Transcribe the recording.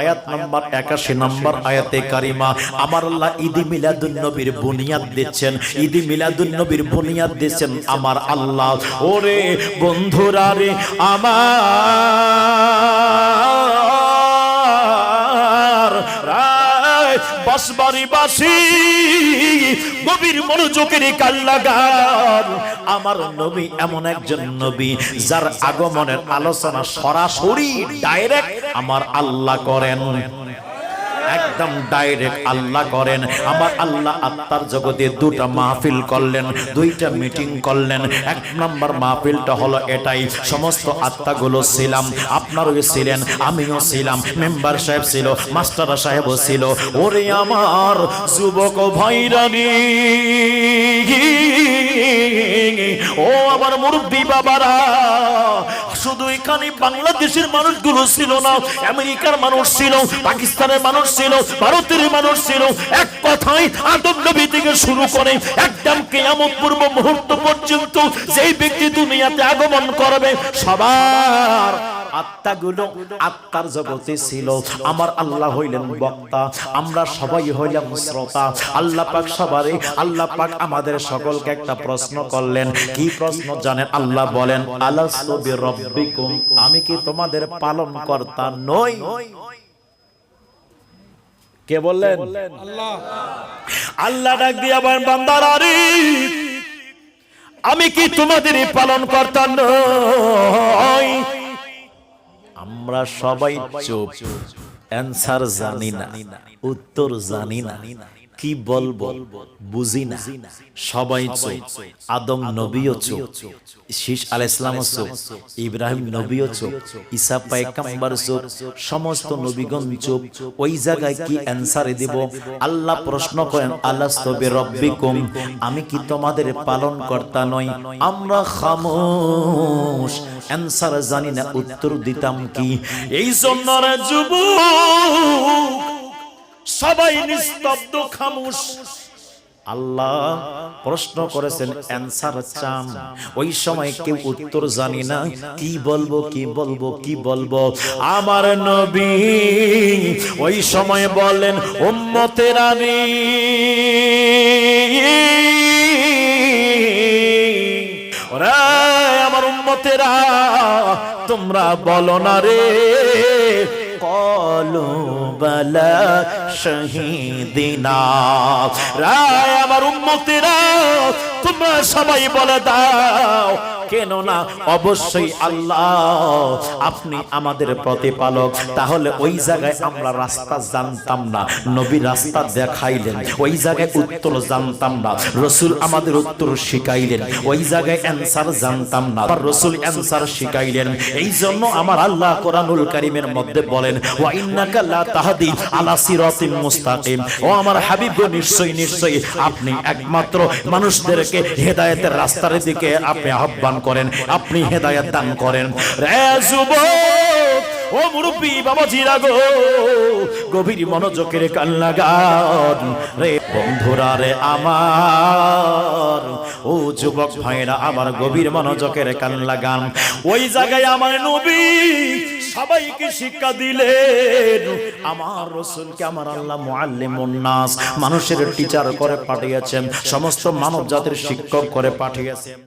আয়াত number 81 number আয়াতে কারিমা, আমার আল্লাহ ঈদ বুনিয়াদ দিচ্ছেন, ঈদি বুনিয়াদ দিচ্ছেন আমার আল্লাহ। ওরে বন্ধুরা রে, আমার নবীর মনোযোগের আমার নবী এমন একজন নবী, যার আগমনের আলোচনা সরাসরি ডাইরেক্ট আমার আল্লাহ করেন। একদম ডাইরেক্ট আল্লাহ করেন। আমার আল্লাহ আত্মার জগতে দুটা মাহফিল করলেন, দুইটা মিটিং করলেন। এক নম্বর মাহফিলটা হলো এটাই, সমস্ত আত্মাগুলো ছিলাম, আপনারও ছিলেন, আমিও ছিলাম, মেম্বার সাহেব ছিল, মাস্টার সাহেবও ছিল। ওরে আমার যুবক ভাইরানি, ও আমার মুরব্বী বাবারা শুধু এখানে বাংলাদেশের মানুষগুলো ছিল না, আমেরিকার মানুষ ছিল, পাকিস্তানের মানুষ ছিল, ভারতের মানুষ ছিল। এক কথায় আদম নবী থেকে শুরু করে একদম কেয়ামত পূর্ব মুহূর্ত পর্যন্ত যেই ব্যক্তি দুনিয়াতে আগমন করবে, সবার আত্মাগুলো আত্মার জগতে ছিল। আমার আল্লাহ হইলেন বক্তা। আমরা সবাই হইলাম শ্রোতা। আল্লাহ পাক সবারে, আল্লাহ পাক আমাদের সকলকে একটা প্রশ্ন করলেন। কি প্রশ্ন জানেন? আল্লাহ বলেন, আলাস্তু বিরব্বিকুম? আমি কি তোমাদের পালন কর্তা নই? কে বললেন? আল্লাহ ডাক দিয়ে আবার বান্দারা রে, আমি কি তোমাদের পালন কর্তা নই? আমরা সবাই চুপ। অ্যান্সার জানি না, উত্তর জানি না। কি বলব, বুঝি না। সবাই চুপ। আদম নবীও চুপ। শীষ আল ইসলামও চুপ। ইব্রাহিম নবীও চুপ। ঈসা পায়গাম্বার চুপ। সমস্ত নবীগণ চুপ। ওই জায়গায় কি অ্যান্সার দিব? আল্লাহ প্রশ্ন করেন আল্লাহ স্তবে রব্বিকুম আমি কি তোমাদের পালন কর্তা নই? আমরা খামোশ। অ্যান্সার জানি না উত্তর দিতাম কি? এই জন্য রে যুবক, সবাই নিস্তব্ধ, খামোশ। আল্লাহ প্রশ্ন করেছেন, অ্যান্সার চান? ওই সময় কেউ উত্তর জানি না, কি বলব কি বলব কি বলব? আমার নবী ওই সময় বলেন, উম্মতের আনি ওরা উম্মতেরা তোমরা বলো না রে। কলু বালা শহীদিনা। রায় আমার উম্মতেরা তোমরা সবাই বলে দাও কেন না অবশ্যই আল্লাহ আপনি আমাদের প্রতিপালক। তাহলে ওই জায়গায় আমরা রাস্তা জানতাম না, নবী রাস্তা দেখাইলেন। ওই জায়গায় উত্তর জানতাম না, রসুল আমাদের উত্তর শিখাইলেন। ওই জায়গায় অ্যান্সার জানতাম না রসুল অ্যান্সার শিখাইলেন। এই জন্য আমার আল্লাহ কোরআনুল কারিমের মধ্যে বলেন, ওয়া ইন্নাকা লা তাহদি আলা সিরাতিন মুস্তাকিম। ও আমার হাবিব, নিশ্চয়ই নিশ্চয়ই, আপনি একমাত্র মানুষদেরকে হেদায়েতের রাস্তার দিকে আপনি আহ্বান করেন আপনি হেদায়ত দান করেন। রে যুবক! ও মুরব্বী বাবাজিরা গো, গভীর মনোযোগের কান লাগান রে বন্ধুরা রে আমার, ও যুবক ভাইরা আমার গভীর মনোযোগের কান লাগান ওই জায়গায় আমার নবী সবাইকে শিক্ষা দিলেন, আমার রসুলকে আমার আল্লাহ নাস মানুষের টিচার করে পাঠিয়েছেন, সমস্ত মানব জাতির শিক্ষক করে পাঠিয়েছেন।